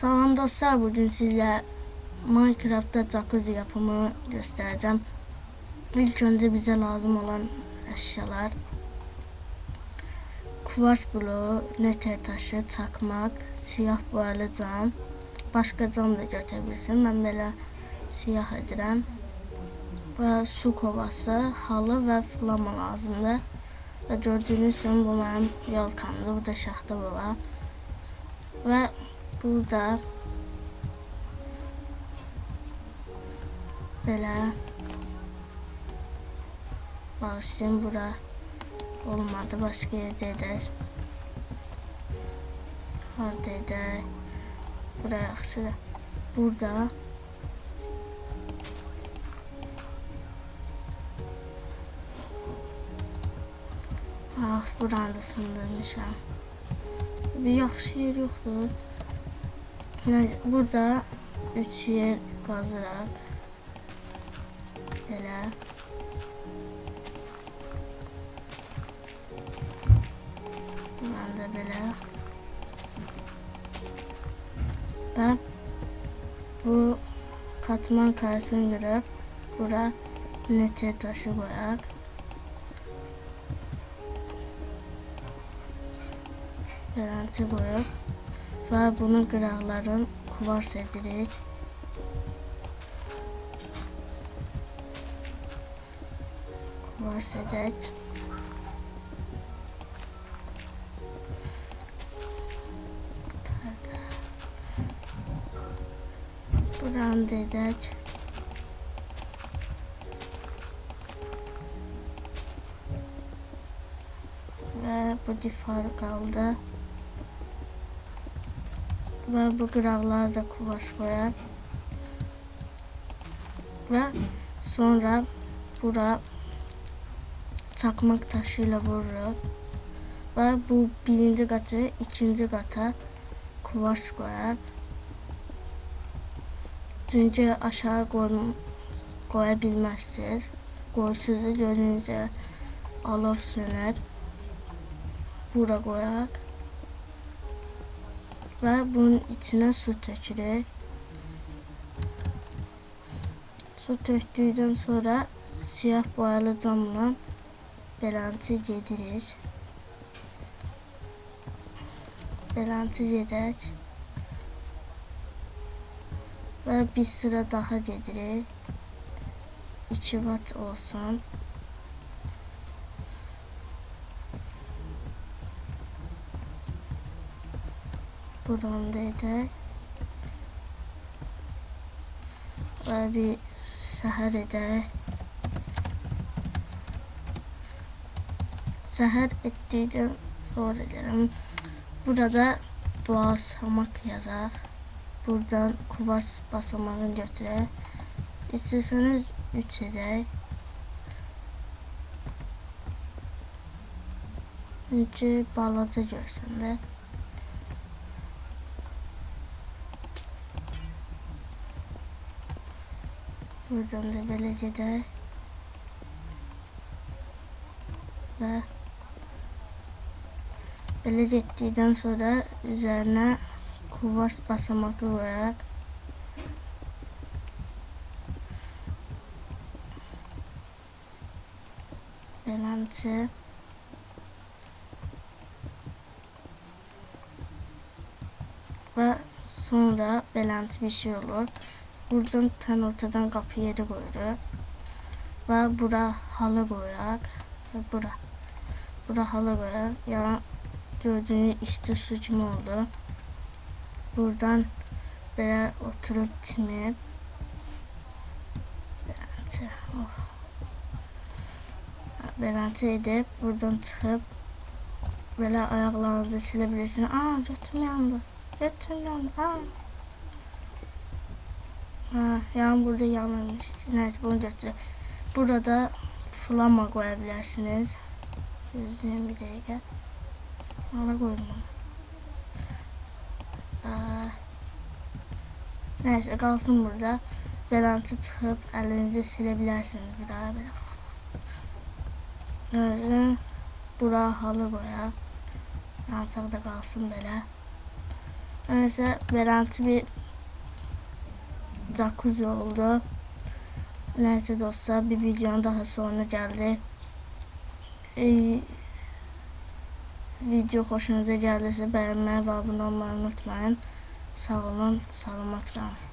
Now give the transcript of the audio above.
Salam dostlar, bugün sizle Minecraft'ta jacuzzi yapımını göstereceğim. İlk önce bize lazım olan eşyalar. Kuvars bloğu, neter taşı, çakmak, siyah boyalı cam. Başka cam da götürebilirsin. Ben böyle siyah edirəm. Və su kovası, halı və flama lazımdır. Və gördüyünüz kimi bu mənim yolkamdır. Bu da şaxta bola. Və burada belə bağışlayın bura olmadı. Başqa yerdə edək. Harda edək? Bura yaxşıdır. Burada Ah, buranı da sındırmışam. Bir yaxşı yer yoxdur. Burada üç yer qazıraq. Belə. Buranı da belə. Və bu katman karşısını görüb bura neçə taşı qoyaq. Garanti qoyub və bunun qıraqların kuvars edirik. Kuvars edək. Buranı da. Və bu difar qaldı. Və bu qıraqlara da qoyaq. Və sonra bura çakmaq taşı ilə vururuq. Və bu birinci qatı ikinci qata kuvars qoyaq. Çünki aşağı. Qoysunuz da gözünüzə alov sönər. Bura qoyaq. Və bunun içinə su tökürük. Su tökdükdən sonra siyah boyalı camla beləncə gedirik. Beləncə gedək. Və bir sıra daha gedirik. 2 watt olsun. Buradan da edək. Və bir səhər edək. Səhər etdikdən sonra edirəm. Burada boğaz hamak yazaq. Buradan kuvars basamağını götürək. İstəsəniz 3 edək. Çünki balaca görsən Buradan da gedək. Və belə getdikdən sonra üzərinə kuvars basamağı qoyaq. Beləncə və sonra beləncə bir şey olur. Buradan tən ortadan qapı yeri qoyuruq. Və bura halı qoyaq. Və bura. Bura halı qoyaq. Yəni gördüyünüz isti su kimi oldu. Buradan belə oturub çimib. Beləncə. Oh. Beləncə edib buradan çıxıb belə ayaqlarınızı silə bilirsiniz. Aa, götüm yandı. Götüm yandı. Aa. Ha, yani burada yanılmış. Neyse bunu götür. Burada flama koyabilirsiniz. Gözlüğüm bir dakika. Ona koydum neyse kalsın burada. Belantı çıkıp elinizi silebilirsiniz bir daha böyle. Neyse bura halı koyaq. Yansaq da qalsın belə. Neyse Beranti bir jacuzzi oldu. Neyse dostlar bir videonun daha sonuna geldi. Ee, video hoşunuza geldiyse beğenmeyi ve abone olmayı unutmayın. Sağ olun, selamat kalın.